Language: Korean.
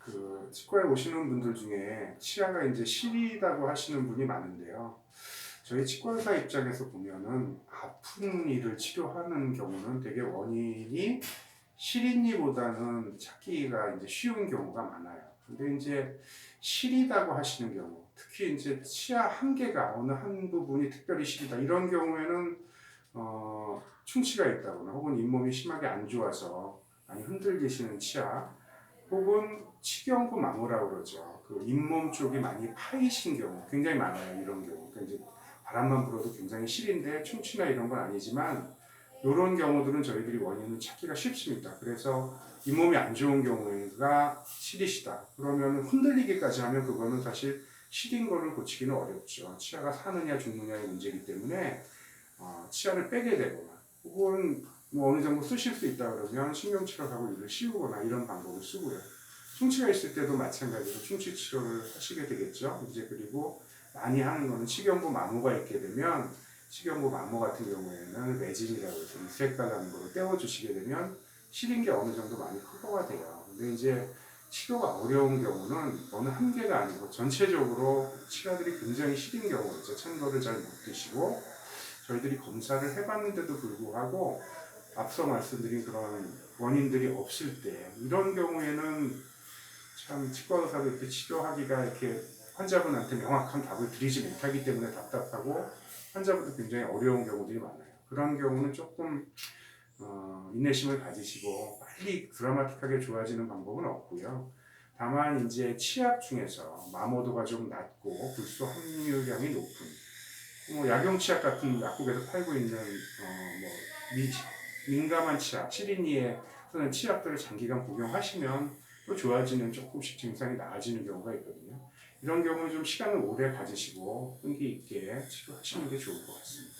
그 치과에 오시는 분들 중에 치아가 이제 시리다고 하시는 분이 많은데요. 저희 치과 의사 입장에서 보면은 아픈 이를 치료하는 경우는 되게 원인이 시린이보다는 찾기가 이제 쉬운 경우가 많아요. 근데 이제 시리다고 하시는 경우, 특히 이제 치아 한 개가 어느 한 부분이 특별히 시리다 이런 경우에는 어, 충치가 있다거나 혹은 잇몸이 심하게 안 좋아서 많이 흔들리시는 치아 혹은 치경구 마모라고 그러죠. 그 잇몸 쪽이 많이 파이신 경우 굉장히 많아요. 이런 경우. 그러니까 이제 바람만 불어도 굉장히 시린데 충치나 이런 건 아니지만 이런 경우들은 저희들이 원인을 찾기가 쉽습니다. 그래서 잇몸이 안 좋은 경우가 시리시다. 그러면 흔들리기까지 하면 그거는 사실 시린 거를 고치기는 어렵죠. 치아가 사느냐 죽느냐의 문제이기 때문에 어, 치아를 빼게 되거나 혹은 뭐 어느 정도 쓰실 수 있다 그러면 신경치료 하고 이를 씌우거나 이런 방법을 쓰고요. 충치가 있을 때도 마찬가지로 충치 치료를 하시게 되겠죠. 이제 그리고 많이 하는 거는 치경부 마모가 있게 되면 치경부 마모 같은 경우에는 레진이라고 해서 이색깔하는 거로 떼어주시게 되면 시린 게 어느 정도 많이 커버가 돼요. 근데 이제 치료가 어려운 경우는 어느 한 개가 아니고 전체적으로 치아들이 굉장히 시린 경우 있죠. 찬 거를 잘 못 드시고 저희들이 검사를 해봤는데도 불구하고 앞서 말씀드린 그런 원인들이 없을 때 이런 경우에는 참 치과 의사도 이렇게 치료하기가 이렇게 환자분한테 명확한 답을 드리지 못하기 때문에 답답하고 환자분도 굉장히 어려운 경우들이 많아요. 그런 경우는 조금 어, 인내심을 가지시고 빨리 드라마틱하게 좋아지는 방법은 없고요. 다만 이제 치약 중에서 마모도가 좀 낮고 불소 함유량이 높은 뭐 약용 치약 같은 약국에서 팔고 있는 어 뭐 민감한 치약, 시린이에 쓰는 치약들을 장기간 복용하시면 또 좋아지는 조금씩 증상이 나아지는 경우가 있거든요. 이런 경우는 좀 시간을 오래 가지시고 끈기 있게 치료하시는 게 좋을 것 같습니다.